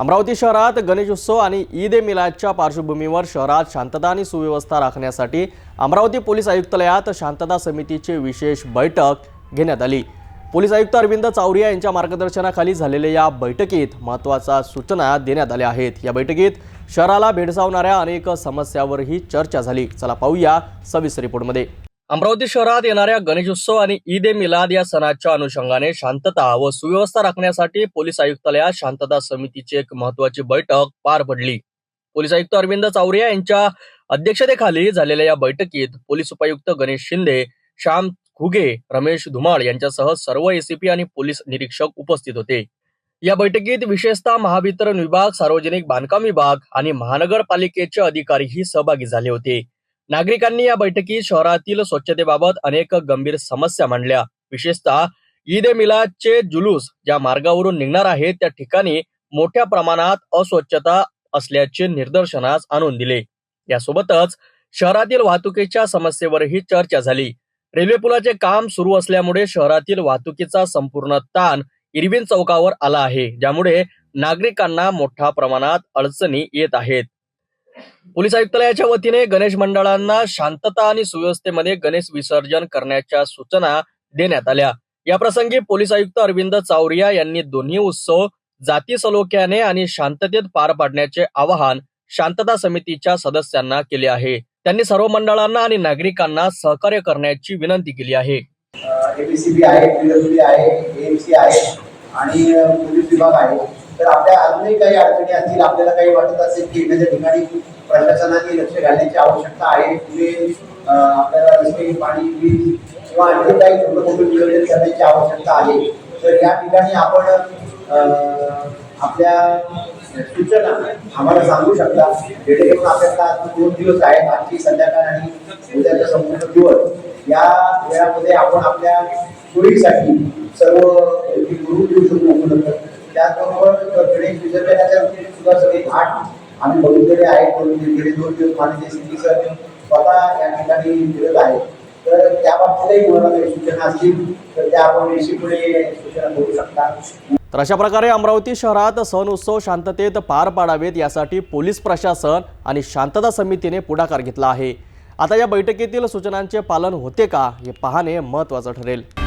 अमरावती शहरात गणेशोत्सव आणि ईद ए मिलादच्या पार्श्वभूमीवर शहरात शांतता आणि सुव्यवस्था राखण्यासाठी अमरावती पोलीस आयुक्तालयात शांतता समितीची विशेष बैठक घेण्यात आली. पोलीस आयुक्त अरविंद चावरिया यांच्या मार्गदर्शनाखाली झालेल्या या बैठकीत महत्त्वाच्या सूचना देण्यात आल्या आहेत. या बैठकीत शहराला भेडसावणाऱ्या अनेक समस्यावरही चर्चा झाली. चला पाहूया सविस्तर रिपोर्टमध्ये. अमरावती शहरात येणाऱ्या गणेशोत्सव आणि ईद ए मिलाद या सणाच्या अनुषंगाने शांतता व सुव्यवस्था राखण्यासाठी पोलीस आयुक्तालयात शांतता समितीची एक महत्वाची बैठक पार पडली. पोलीस आयुक्त अरविंद चावरिया यांच्या अध्यक्षतेखाली झालेल्या या बैठकीत पोलीस उपायुक्त गणेश शिंदे श्याम घुगे रमेश धुमाळ यांच्यासह सर्व एसीपी आणि पोलीस निरीक्षक उपस्थित होते. या बैठकीत विशेषतः महावितरण विभाग सार्वजनिक बांधकाम विभाग आणि महानगरपालिकेचे अधिकारीही सहभागी झाले होते. नागरिकांनी या बैठकीत शहरातील स्वच्छतेबाबत अनेक गंभीर समस्या मांडल्या. विशेषतः ईद ए मिलादचे जुलूस ज्या मार्गावरून निघणार आहेत त्या ठिकाणी मोठ्या प्रमाणात अस्वच्छता असल्याचे निदर्शनास आणून दिले. यासोबतच शहरातील वाहतुकीच्या समस्येवरही चर्चा झाली. रेल्वे पुलाचे काम सुरू असल्यामुळे शहरातील वाहतुकीचा संपूर्ण ताण इरविन चौकावर आला आहे ज्यामुळे नागरिकांना मोठ्या प्रमाणात अडचणी येत आहेत. पोलीस आयुक्तालयाच्या वतीने गणेश मंडळांना शांतता आणि सुव्यवस्थेमध्ये गणेश विसर्जन करण्याच्या सूचना देण्यात आल्या. याप्रसंगी पोलीस आयुक्त अरविंद चावरिया यांनी दोन्ही उत्सव जाती सलोख्याने आणि शांततेत पार पाडण्याचे आवाहन शांतता समितीच्या सदस्यांना केले आहे. त्यांनी सर्व मंडळांना आणि नागरिकांना सहकार्य करण्याची विनंती केली आहे. एबीसीबी आहे आहे एएमसी आहे आणि पोलीस विभाग आहे. तर आपल्या अजूनही काही अडचणी असतील आपल्याला काही वाटत असेल की एखाद्या ठिकाणी प्रशासनाने लक्ष घालण्याची आवश्यकता आहे पुढे आपल्याला रस्ते पाणी वीज किंवा आणखी काही नियोजन करण्याची आवश्यकता आहे. तर या ठिकाणी आपण आपल्या सूचना आम्हाला सांगू शकता. जेणेकरून आपल्याला आज दोन दिवस आहेत आजची संध्याकाळ आणि उद्याचा संपूर्ण दिवस. या वेळामध्ये आपण आपल्या सोयीसाठी सर्व गुरु देऊ शकतो उपलब्ध त्याचबरोबर गणेश सुद्धा सगळे आम्ही बघितलेले आहेत गेले दोन दिवस माननीय सर स्वतः या ठिकाणी तर कोणाला काही सूचना असतील तर त्या आपण पुढे सूचना करू शकता तर अशा प्रकारे अमरावती शहरात सण उत्सव शांततेत पार पाडावेत यासाठी पोलीस प्रशासन आणि शांतता समितीने पुढाकार घेतला आहे आता या बैठकीतील सूचनांचे पालन होते का हे पाहणे महत्त्वाचं ठरेल